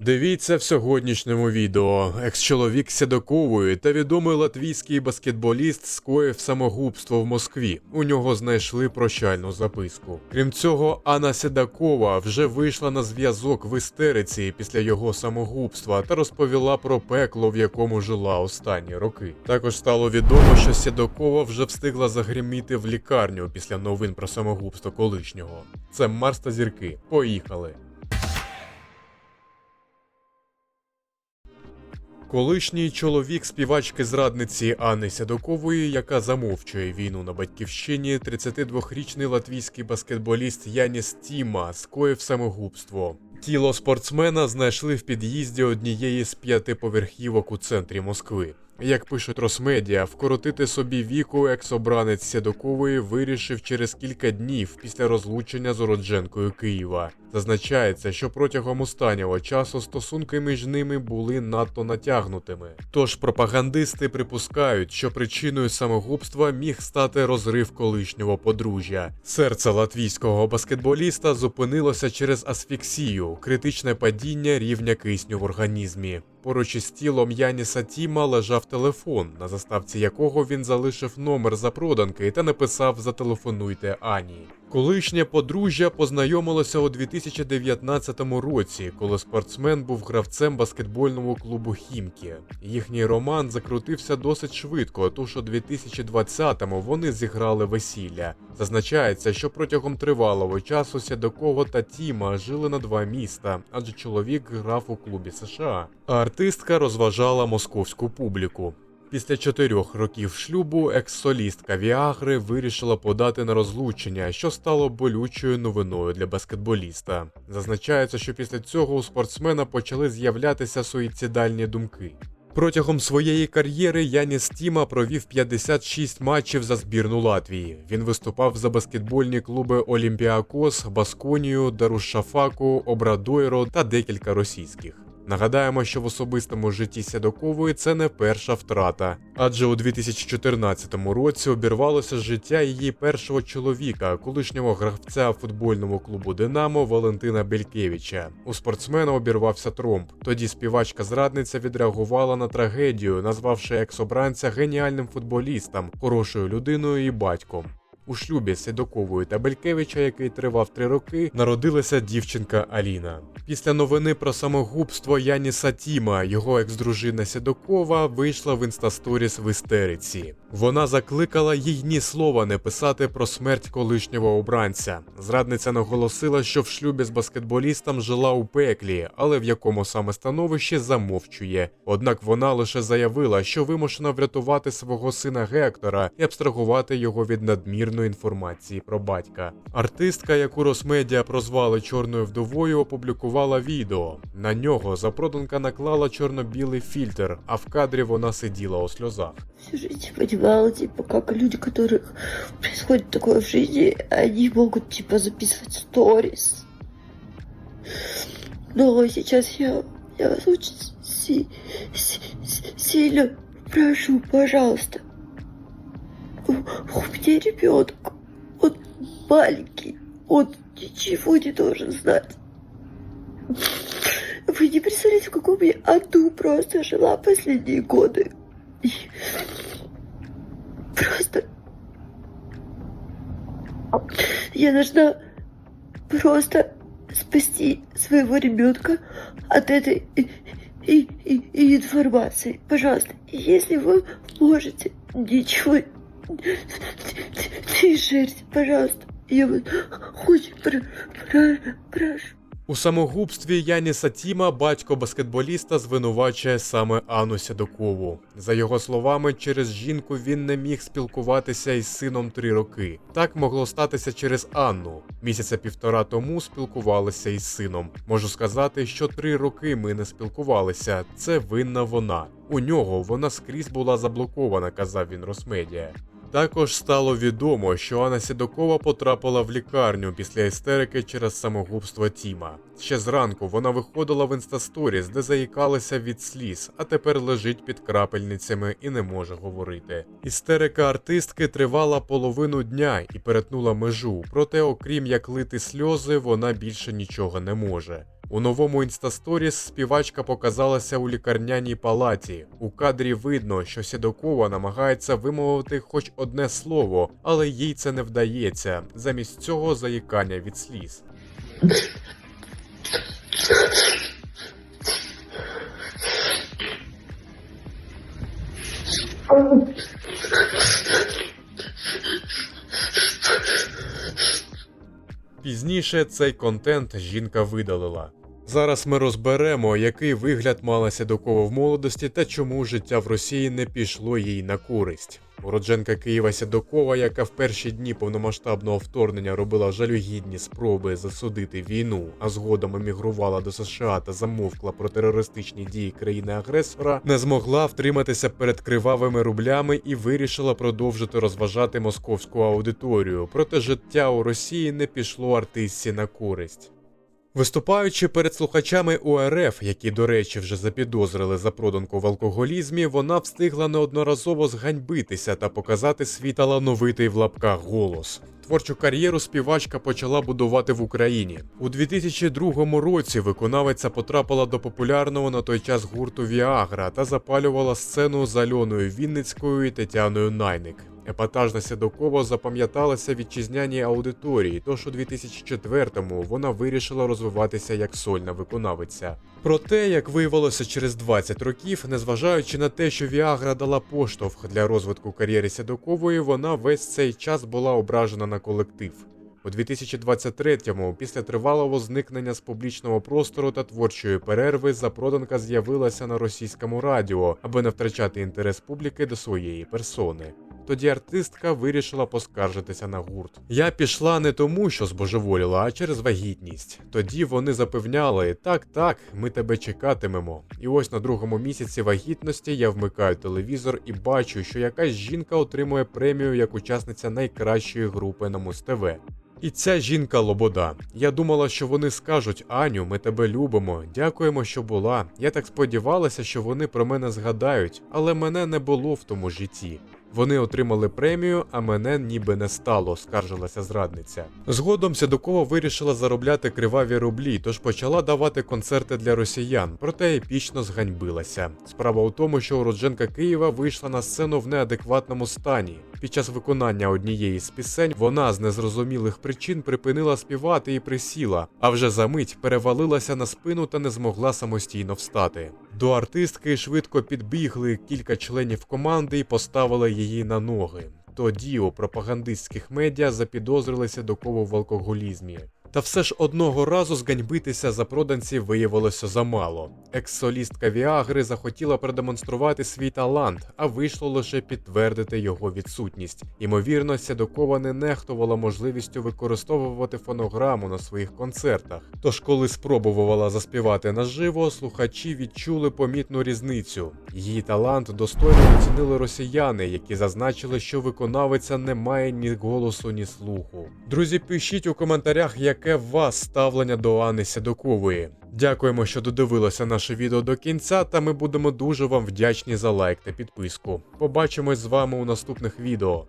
Дивіться в сьогоднішньому відео. Екс-чоловік Сєдокової та відомий латвійський баскетболіст скоїв самогубство в Москві. У нього знайшли прощальну записку. Крім цього, Анна Седакова вже вийшла на зв'язок в істериці після його самогубства та розповіла про пекло, в якому жила останні роки. Також стало відомо, що Сєдокова вже встигла загриміти в лікарню після новин про самогубство колишнього. Це Марс та зірки. Поїхали. Колишній чоловік співачки зрадниці Анни Сядокової, яка замовчує війну на батьківщині, 32-річний латвійський баскетболіст Яніс Тіма скоїв самогубство. Тіло спортсмена знайшли в під'їзді однієї з п'яти поверхівок у центрі Москви. Як пишуть Росмедіа, вкоротити собі віку екс-обранець Сядокової вирішив через кілька днів після розлучення з уродженкою Києва. Зазначається, що протягом останнього часу стосунки між ними були надто натягнутими. Тож пропагандисти припускають, що причиною самогубства міг стати розрив колишнього подружжя. Серце латвійського баскетболіста зупинилося через асфіксію, критичне падіння рівня кисню в організмі. Поруч із тілом Яніса Тіма лежав телефон, на заставці якого він залишив номер запроданки та написав Зателефонуйте Ані. Колишнє подружжя познайомилося у 2019 році, коли спортсмен був гравцем баскетбольного клубу Хімкі. Їхній роман закрутився досить швидко, тож у 2020-му вони зіграли весілля. Зазначається, що протягом тривалого часу Сядокова та Тіма жили на два міста, адже чоловік грав у клубі США. А артистка розважала московську публіку. Після чотирьох років шлюбу екс-солістка Віагри вирішила подати на розлучення, що стало болючою новиною для баскетболіста. Зазначається, що після цього у спортсмена почали з'являтися суїцидальні думки. Протягом своєї кар'єри Яніс Тіма провів 56 матчів за збірну Латвії. Він виступав за баскетбольні клуби Олімпіакос, Басконію, Дарушафаку, Обрадойро та декілька російських. Нагадаємо, що в особистому житті Сядокової це не перша втрата, адже у 2014 році обірвалося життя її першого чоловіка, колишнього гравця футбольного клубу Динамо Валентина Белькевича. У спортсмена обірвався тромб. Тоді співачка-зрадниця відреагувала на трагедію, назвавши екс-обранця геніальним футболістом, хорошою людиною і батьком. У шлюбі Седокової та Белькевича, який тривав три роки, народилася дівчинка Аліна. Після новини про самогубство Яніса Тіма, його екс-дружина Седокова вийшла в інстасторіс в істериці. Вона закликала їй ні слова не писати про смерть колишнього обранця. Зрадниця наголосила, що в шлюбі з баскетболістом жила у пеклі, але в якому саме становищі замовчує. Однак вона лише заявила, що вимушена врятувати свого сина Гектора і абстрагувати його від надмірної інформації про батька. Артистка, яку Росмедіа прозвали чорною вдовою, опублікувала відео. На нього запроданка наклала чорно-білий фільтр, а в кадрі вона сиділа у сльозах. всю жизнь понимала, типа, как люди, которых происходит такое в жизни, они могут, типа, записывать сторис. Но сейчас я, я вас очень си- си- си- сильно прошу, пожалуйста. У, меня ребенок, он маленький, он ничего не должен знать. Вы не представляете, в каком я аду просто жила последние годы. И Просто... Я должна просто спасти своего ребенка от этой и- и- и информации. Пожалуйста, если вы можете, ничего шерьте, пожалуйста. Я вас очень про- про- прошу. У самогубстві Яніса Тіма батько баскетболіста звинувачує саме Анну Сядокову. За його словами, через жінку він не міг спілкуватися із сином три роки. Так могло статися через Анну. Місяця півтора тому спілкувалися із сином. Можу сказати, що три роки ми не спілкувалися. Це винна вона. У нього вона скрізь була заблокована, казав він Росмедіа. Також стало відомо, що Анна Сідокова потрапила в лікарню після істерики через самогубство Тіма. Ще зранку вона виходила в інстасторіс, де заїкалася від сліз, а тепер лежить під крапельницями і не може говорити. Істерика артистки тривала половину дня і перетнула межу, проте, окрім як лити сльози, вона більше нічого не може. У новому інстасторіс співачка показалася у лікарняній палаті. У кадрі видно, що Сідокова намагається вимовити хоч одне слово, але їй це не вдається. Замість цього заїкання від сліз. Пізніше цей контент жінка видалила. Зараз ми розберемо, який вигляд мала Сідокова в молодості та чому життя в Росії не пішло їй на користь. Уродженка Києва Сідокова, яка в перші дні повномасштабного вторгнення робила жалюгідні спроби засудити війну, а згодом емігрувала до США та замовкла про терористичні дії країни-агресора, не змогла втриматися перед кривавими рублями і вирішила продовжити розважати московську аудиторію. Проте життя у Росії не пішло артистці на користь. Виступаючи перед слухачами УРФ, які, до речі, вже запідозрили за проданку в алкоголізмі, вона встигла неодноразово зганьбитися та показати свій талановитий в лапках голос. Творчу кар'єру співачка почала будувати в Україні. У 2002 році виконавиця потрапила до популярного на той час гурту Віагра та запалювала сцену з Альоною Вінницькою і Тетяною Найник. Епатажна Сідокова запам'яталася вітчизняній аудиторії, тож у 2004-му вона вирішила розвиватися як сольна виконавиця. Проте, як виявилося через 20 років, незважаючи на те, що Віагра дала поштовх для розвитку кар'єри Сідокової, вона весь цей час була ображена на колектив. У 2023-му, після тривалого зникнення з публічного простору та творчої перерви, запроданка з'явилася на російському радіо, аби не втрачати інтерес публіки до своєї персони. Тоді артистка вирішила поскаржитися на гурт. Я пішла не тому, що збожеволіла, а через вагітність. Тоді вони запевняли: так, так, ми тебе чекатимемо. І ось на другому місяці вагітності я вмикаю телевізор і бачу, що якась жінка отримує премію як учасниця найкращої групи на Муз-ТВ. І ця жінка Лобода. Я думала, що вони скажуть: Аню, ми тебе любимо, дякуємо, що була. Я так сподівалася, що вони про мене згадають, але мене не було в тому житті. Вони отримали премію, а мене ніби не стало, скаржилася зрадниця. Згодом Сядокова вирішила заробляти криваві рублі, тож почала давати концерти для росіян, проте епічно зганьбилася. Справа у тому, що уродженка Києва вийшла на сцену в неадекватному стані. Під час виконання однієї з пісень вона з незрозумілих причин припинила співати і присіла, а вже за мить перевалилася на спину та не змогла самостійно встати. До артистки швидко підбігли кілька членів команди і поставили її на ноги. Тоді у пропагандистських медіа запідозрили Сідокову в алкоголізмі. Та все ж одного разу зганьбитися за проданці виявилося замало. Екс-солістка Віагри захотіла продемонструвати свій талант, а вийшло лише підтвердити його відсутність. Ймовірно, Сядокова не нехтувала можливістю використовувати фонограму на своїх концертах. Тож, коли спробувала заспівати наживо, слухачі відчули помітну різницю. Її талант достойно оцінили росіяни, які зазначили, що виконавиця не має ні голосу, ні слуху. Друзі, пишіть у коментарях, яке в вас ставлення до Анни Сядокової. Дякуємо, що додивилися наше відео до кінця, та ми будемо дуже вам вдячні за лайк та підписку. Побачимось з вами у наступних відео.